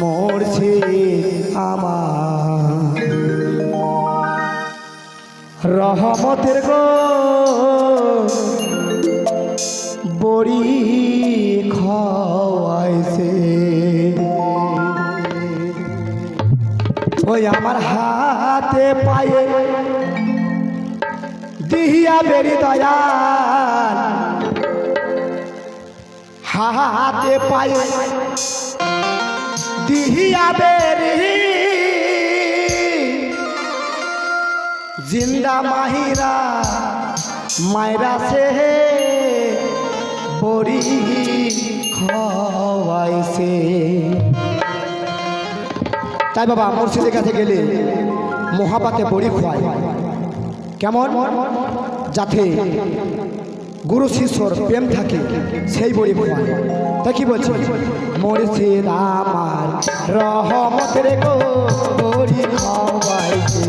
মরছে আমার। রহমতের গো বড়ি খাওয়াইছে। ওই আমার হাতে পায়ে দিহিয়া বেরি দয়াল। হাতে পায়ে। দিহিয়া বেরি। জিন্দা মাহিরা মায়রা সে বড়ি খাওয়াইছে। তাই বাবা মুর্শিদের কাছে গেলে মহাপাতে বড়ি খোয়ায়। কেমন? যাতে গুরু শিষ্যর প্রেম থাকে, সেই বড়ি খোয়ায় তা কি বলছি? মুর্শিদ আমার রহমতের গো বড়ি খাওয়াইছে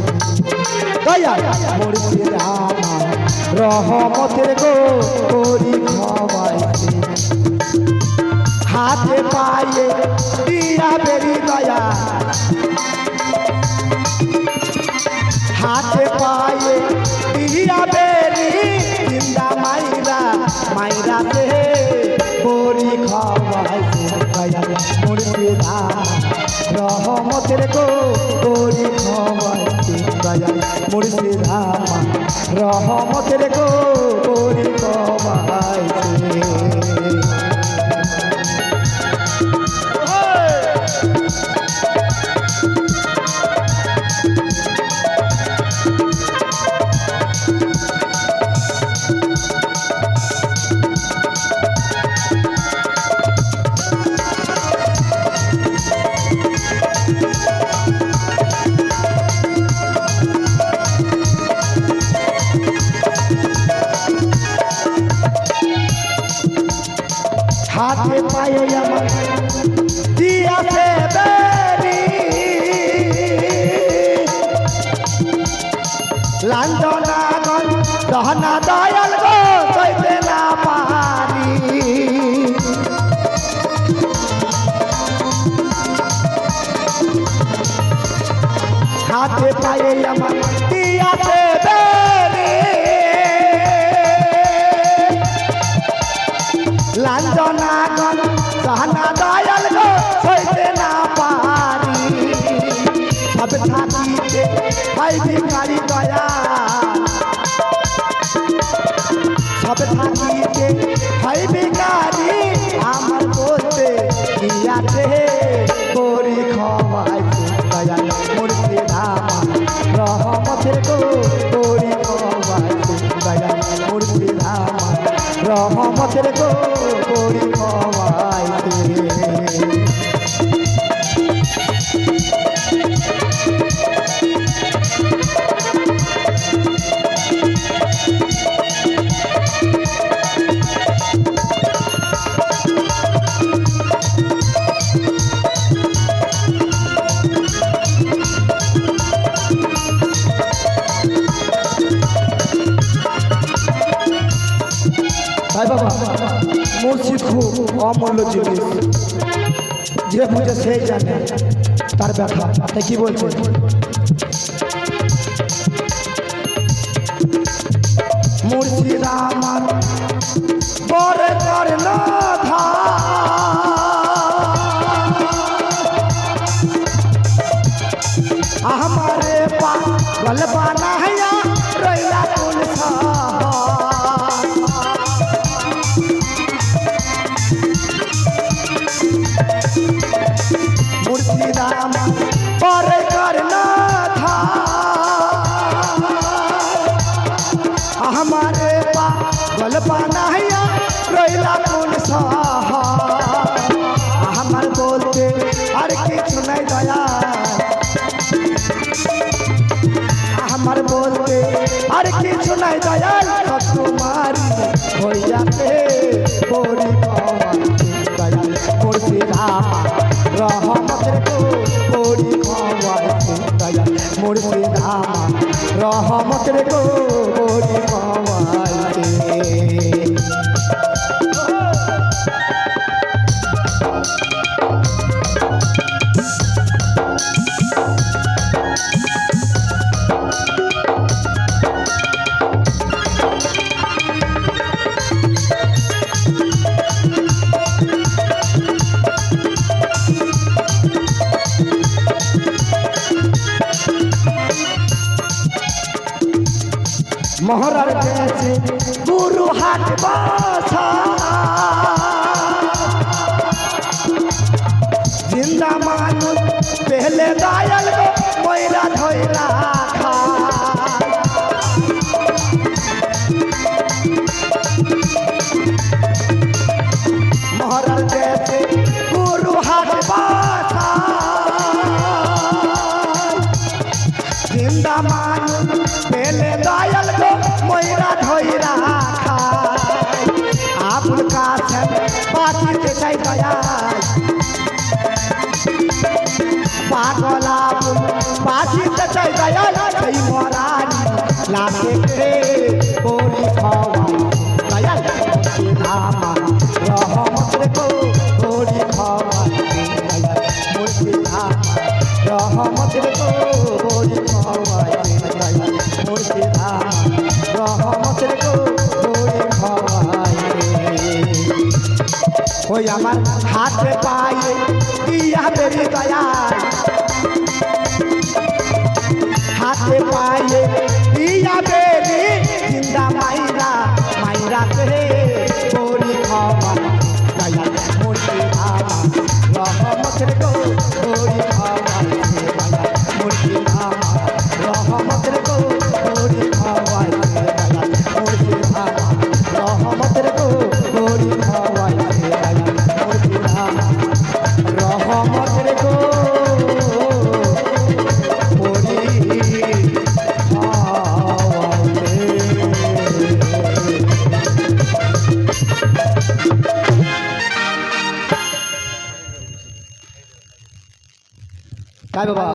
দয়া মুর্শিদ আমার রহমতের গো বড়ি খাওয়াইছে হাতে পায়ে মুর্শিদা রহমতের গো করি খাওয়াইছে হাতে পায়ে আমার দিয়াছে রহমতের গো তাই বাবা, মসজিদ খুব অমূল্য জিনিস। যে বুঝে সেই জানে, তার ব্যথা। তাই কি বলছে? মুর্শিদ আমার বানাইয়া রইলা কোন আমার বলতে আর কিছু নাই দয়া আমার বলতে আর কিছু নাই দয়াল তোমার হইয়াতে রহমতের পরি খাওয়াইতে দয়াল মুর্শিদা রহমতের পরি খাওয়া মহরার দেশে গুরু হাট বাসা জিন্দা মানুষ পেলে দায়াল আবুল কাছেম বাঁচিতে চাই দয়াল পাগল বাঁচিতে চাই দয়াল সেই মরানি লাশে কে বলি খাওয়া দয়াল ধামা রহমত রে গো বলি খাওয়া দয়াল মুর্শিদ ধামা রহমত রে গো বলি খাওয়া দয়াল মুর্শিদ ধামা রহমত রে ওই আমার হাতে পায়ে দিয়া বেরি দয়াল হাতে পায়ে দিয়া